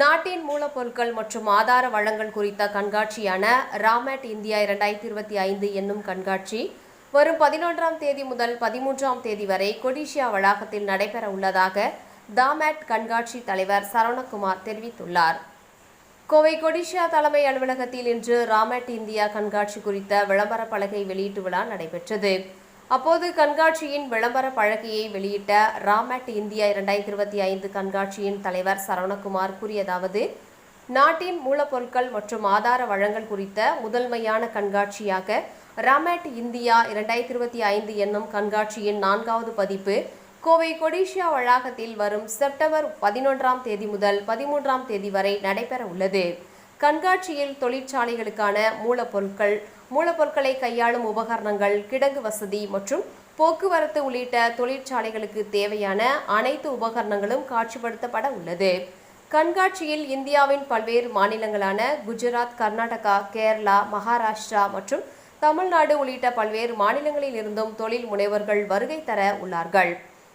நாட்டின் மூலப்பொருட்கள் மற்றும் ஆதார வளங்கள் குறித்த கண்காட்சியான ராமேட் இந்தியா இரண்டாயிரத்தி இருபத்தி ஐந்து என்னும் கண்காட்சி வரும் பதினொன்றாம் தேதி முதல் பதிமூன்றாம் தேதி வரை கொடிஷியா வளாகத்தில் நடைபெற உள்ளதாக தாமேட் கண்காட்சி தலைவர் சரவணகுமார் தெரிவித்துள்ளார். கோவை கொடிஷியா தலைமை அலுவலகத்தில் இன்று ராமேட் இந்தியா கண்காட்சி குறித்த விளம்பர பலகை வெளியீட்டு விழா நடைபெற்றது. அப்போது கண்காட்சியின் விளம்பர பழக்கையை வெளியிட்ட ராமேட் இந்தியா இரண்டாயிரத்தி இருபத்தி ஐந்து கண்காட்சியின் தலைவர் சரவணகுமார் கூறியதாவது நாட்டின் மூலப்பொருட்கள் மற்றும் ஆதார வளங்கள் குறித்த முதன்மையான கண்காட்சியாக ராமேட் இந்தியா இரண்டாயிரத்தி இருபத்தி ஐந்து என்னும் கண்காட்சியின் நான்காவது பதிப்பு கோவை கொடிஷியா வளாகத்தில் வரும் செப்டம்பர் பதினொன்றாம் தேதி முதல் பதிமூன்றாம் தேதி வரை நடைபெற உள்ளது கண்காட்சியில் தொழிற்சாலைகளுக்கான மூலப்பொருட்கள் மூலப்பொருட்களை கையாளும் உபகரணங்கள் கிடங்கு வசதி மற்றும் போக்குவரத்து உள்ளிட்ட தொழிற்சாலைகளுக்கு தேவையான அனைத்து உபகரணங்களும் காட்சிப்படுத்தப்பட உள்ளது. கண்காட்சியில் இந்தியாவின் பல்வேறு மாநிலங்களான குஜராத் கர்நாடகா கேரளா மகாராஷ்டிரா மற்றும் தமிழ்நாடு உள்ளிட்ட பல்வேறு மாநிலங்களில் இருந்தும் தொழில் முனைவர்கள் வருகை தர உள்ளார்கள்.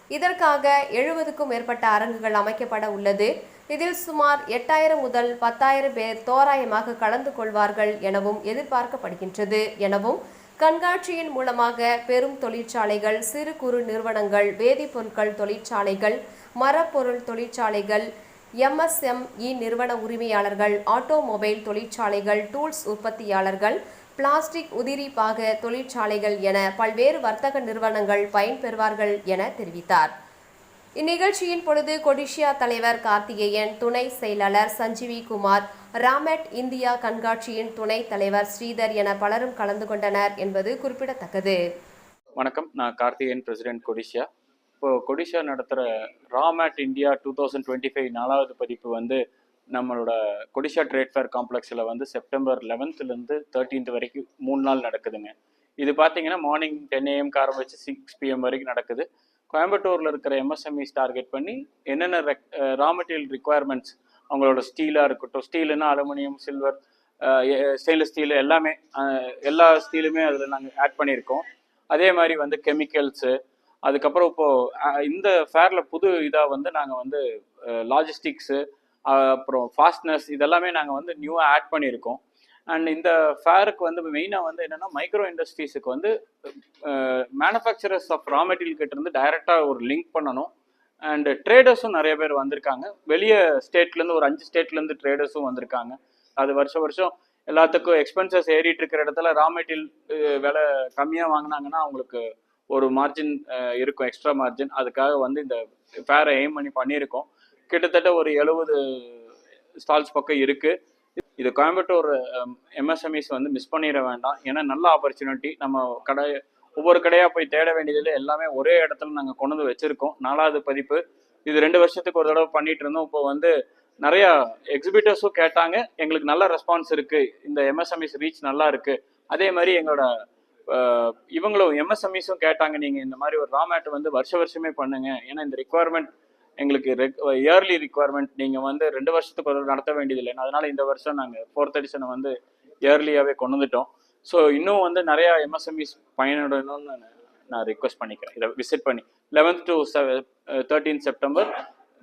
இதற்காக எழுபதுக்கும் மேற்பட்ட அரங்குகள் அமைக்கப்பட உள்ளது. இதில் சுமார் எட்டாயிரம் முதல் பத்தாயிரம் பேர் தோராயமாக கலந்து கொள்வார்கள் எனவும் எதிர்பார்க்கப்படுகின்றது. எனவும் கண்காட்சியின் மூலமாக பெரும் தொழிற்சாலைகள் சிறு குறு நிறுவனங்கள் வேதிப்பொருட்கள் தொழிற்சாலைகள் மரப்பொருள் தொழிற்சாலைகள் எம்எஸ்எம்இ நிறுவன உரிமையாளர்கள் ஆட்டோமொபைல் தொழிற்சாலைகள் டூல்ஸ் உற்பத்தியாளர்கள் பிளாஸ்டிக் உதிரி பாக தொழிற்சாலைகள் என பல்வேறு வர்த்தக நிறுவனங்கள் பயன்பெறுவார்கள் என தெரிவித்தார். இந்நிகழ்ச்சியின் பொழுது கொடிஷியா தலைவர் கார்த்திகேயன் துணை செயலாளர் சஞ்சீவி குமார் ராமேட் இந்தியா கண்காட்சியின் துணை தலைவர் ஸ்ரீதர் என பலரும் கலந்து கொண்டனர் என்பது குறிப்பிடத்தக்கது. வணக்கம். நான் கார்த்திகேயன் பிரசிடென்ட் கொடிஷியா இப்போ கொடிஷியா நடத்துகிற RAMET India two thousand twenty five நாலாவது பதிப்பு வந்து நம்மளோட கொடிஷா ட்ரேட் ஃபேர் காம்ப்ளெக்ஸில் வந்து செப்டம்பர் லெவன்த்துலேருந்து தேர்ட்டீன்த் வரைக்கும் மூணு நாள் நடக்குதுங்க. இது பார்த்தீங்கன்னா மார்னிங் டென் ஏஎம்க்கு வச்சு சிக்ஸ் பிஎம் வரைக்கும் நடக்குது. கோயம்புத்தூரில் இருக்கிற எம்எஸ்எம்இஸ் டார்கெட் பண்ணி என்னென்ன ரா மெட்டீரியல் ரிக்குவயர்மெண்ட்ஸ் அவங்களோட ஸ்டீலாக இருக்கட்டும் ஸ்டீலுன்னா அலுமினியம் சில்வர் ஸ்டெயின்லெஸ் ஸ்டீல் எல்லாமே எல்லா ஸ்டீலுமே அதில் நாங்கள் ஆட் பண்ணியிருக்கோம். அதே மாதிரி வந்து கெமிக்கல்ஸு அதுக்கப்புறம் இப்போது இந்த ஃபேரில் புது இதாக வந்து நாங்கள் வந்து லாஜிஸ்டிக்ஸு அப்புறம் ஃபாஸ்ட்னஸ் இதெல்லாமே நாங்கள் வந்து நியூவாக ஆட் பண்ணியிருக்கோம். அண்ட் இந்த ஃபேருக்கு வந்து மெயினாக வந்து என்னென்னா மைக்ரோ இண்டஸ்ட்ரீஸுக்கு வந்து மேனுஃபேக்சரர்ஸ் ஆஃப் ரா மெட்டீரியல் கிட்ட இருந்து டைரெக்டாக ஒரு லிங்க் பண்ணணும். அண்ட் ட்ரேடர்ஸும் நிறைய பேர் வந்திருக்காங்க. வெளியே ஸ்டேட்லேருந்து ஒரு அஞ்சு ஸ்டேட்லேருந்து ட்ரேடர்ஸும் வந்திருக்காங்க. அது வருஷம் வருஷம் எல்லாத்துக்கும் எக்ஸ்பென்சஸ் ஏறிட்டு இருக்கிற இடத்துல ரா மெட்டீரியல் விலை கம்மியாக வாங்கினாங்கன்னா அவங்களுக்கு ஒரு மார்ஜின் இருக்கும் எக்ஸ்ட்ரா மார்ஜின் அதுக்காக வந்து இந்த ஃபேரை எய்ம் பண்ணி பண்ணியிருக்கோம். கிட்டத்தட்ட ஒரு எழுபது ஸ்டால்ஸ் பக்கம் இருக்குது இது கோயம்புத்தூர் எம்எஸ்எம்இஸ் வந்து மிஸ் பண்ணிட வேண்டாம். ஏன்னா நல்ல ஆப்பர்ச்சுனிட்டி நம்ம கடை ஒவ்வொரு கடையாக போய் தேட வேண்டியதில் எல்லாமே ஒரே இடத்துல நாங்கள் கொண்டு வந்து வச்சுருக்கோம். நாலாவது பதிப்பு. இது ரெண்டு வருஷத்துக்கு ஒரு தடவை பண்ணிட்டு இருந்தோம். இப்போ வந்து நிறையா எக்ஸிபிட்டர்ஸும் கேட்டாங்க. எங்களுக்கு நல்ல ரெஸ்பான்ஸ் இருக்குது இந்த எம்எஸ்எம்இஸ் ரீச் நல்லா இருக்குது அதே மாதிரி எங்களோட இவங்களும் எம்எஸ்எம்இஸும் கேட்டாங்க. நீங்கள் இந்த மாதிரி ஒரு ராமேட் வந்து வருஷ வருஷமே பண்ணுங்க. ஏன்னா இந்த ரிக்குவயர்மெண்ட் எங்களுக்கு இயர்லி ரிக்குவயர்மெண்ட் நீங்கள் வந்து ரெண்டு வருஷத்துக்கு ஒரு நடத்த வேண்டியதில்லை. அதனால இந்த வருஷம் நாங்கள் ஃபோர்த் எடிஷனை வந்து இயர்லியாகவே கொண்டு வந்துட்டோம். ஸோ இன்னும் வந்து நிறையா எம்எஸ்எம்இஸ் பயனடணும்னு நான் நான் ரிக்வெஸ்ட் பண்ணிக்கிறேன். இதை விசிட் பண்ணி. Eleventh to thirteen September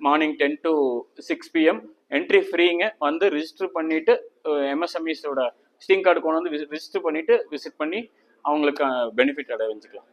morning ten to six PM entry ஃப்ரீங்க வந்து ரிஜிஸ்டர் பண்ணிவிட்டு எம்எஸ்எம்இஸோட ஸ்டிங் கார்டு கொண்டு வந்து ரிஜிஸ்டர் பண்ணிவிட்டு விசிட் பண்ணி அவங்களுக்கு uh, பெனிஃபிட் அடைஞ்சிக்கலாம்.